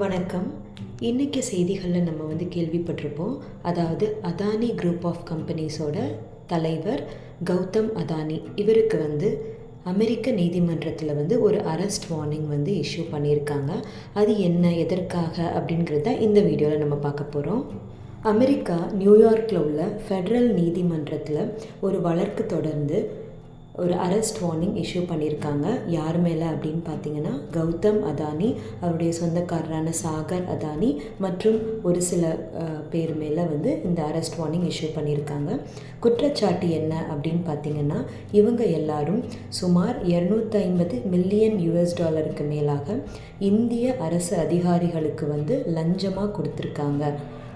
வணக்கம். இன்றைக்கி செய்திகளில் நம்ம வந்து கேள்விப்பட்டிருப்போம். அதாவது அதானி குரூப் ஆஃப் கம்பெனிஸோட தலைவர் கௌதம் அதானி இவருக்கு வந்து அமெரிக்க நீதிமன்றத்தில் வந்து ஒரு அரெஸ்ட் வார்னிங் வந்து இஷ்யூ பண்ணியிருக்காங்க. அது என்ன எதற்காக அப்படிங்கிறத இந்த வீடியோவில் நம்ம பார்க்க போகிறோம் அமெரிக்கா நியூயார்க்கில் உள்ள ஃபெடரல் நீதிமன்றத்தில் ஒரு வழக்கு தொடர்ந்து ஒரு அரெஸ்ட் வார்னிங் இஷ்யூ பண்ணியிருக்காங்க யார் மேலே அப்படின்னு பார்த்தீங்கன்னா கௌதம் அதானி அவருடைய சொந்தக்காரரான சாகர் அதானி மற்றும் ஒரு சில பேர் மேலே வந்து இந்த அரெஸ்ட் வார்னிங் இஷ்யூ பண்ணியிருக்காங்க குற்றச்சாட்டு என்ன அப்படின்னு பார்த்தீங்கன்னா இவங்க எல்லாரும் சுமார் இரநூத்தைம்பது மில்லியன் யூஎஸ் டாலருக்கு மேலாக இந்திய அரசு அதிகாரிகளுக்கு வந்து லஞ்சமாக கொடுத்துருக்காங்க.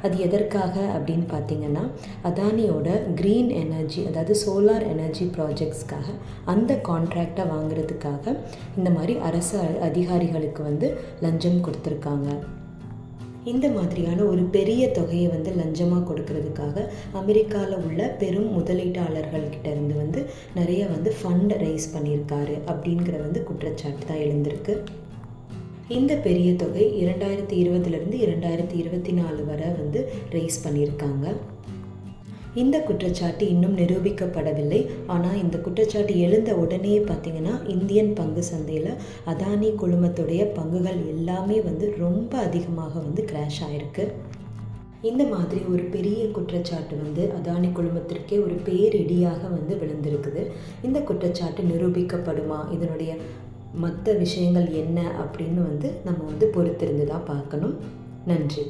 அது எதற்காக அப்படின்னு பார்த்தீங்கன்னா அதானியோட க்ரீன் எனர்ஜி அதாவது சோலார் எனர்ஜி ப்ராஜெக்ட்ஸ்க்காக அந்த கான்ட்ராக்டை வாங்குறதுக்காக இந்த மாதிரி அரசு அதிகாரிகளுக்கு வந்து லஞ்சம் கொடுத்துருக்காங்க. இந்த மாதிரியான ஒரு பெரிய தொகையை வந்து லஞ்சமாக கொடுக்கறதுக்காக அமெரிக்காவில் உள்ள பெரும் முதலீட்டாளர்கள்கிட்ட இருந்து வந்து நிறைய வந்து ஃபண்ட் ரைஸ் பண்ணியிருக்காரு அப்படிங்கிற வந்து குற்றச்சாட்டு தான் எழுந்திருக்கு. இந்த பெரிய தொகை இரண்டாயிரத்தி இருபதுலேருந்து இரண்டாயிரத்தி இருபத்தி நாலு வரை வந்து ரைஸ் பண்ணியிருக்காங்க. இந்த குற்றச்சாட்டு இன்னும் நிரூபிக்கப்படவில்லை. ஆனால் இந்த குற்றச்சாட்டு எழுந்த உடனே பார்த்தீங்கன்னா இந்தியன் பங்கு சந்தையில் அதானி குழுமத்துடைய பங்குகள் எல்லாமே வந்து ரொம்ப அதிகமாக வந்து கிராஷ் ஆயிருக்கு. இந்த மாதிரி ஒரு பெரிய குற்றச்சாட்டு வந்து அதானி குழுமத்திற்கே ஒரு பேரிடியாக வந்து விழுந்திருக்குது. இந்த குற்றச்சாட்டு நிரூபிக்கப்படுமா? இதனுடைய மற்ற விஷயங்கள் என்ன அப்படின்னு வந்து நம்ம வந்து பொறுத்திருந்து தான் பார்க்கணும். நன்றி.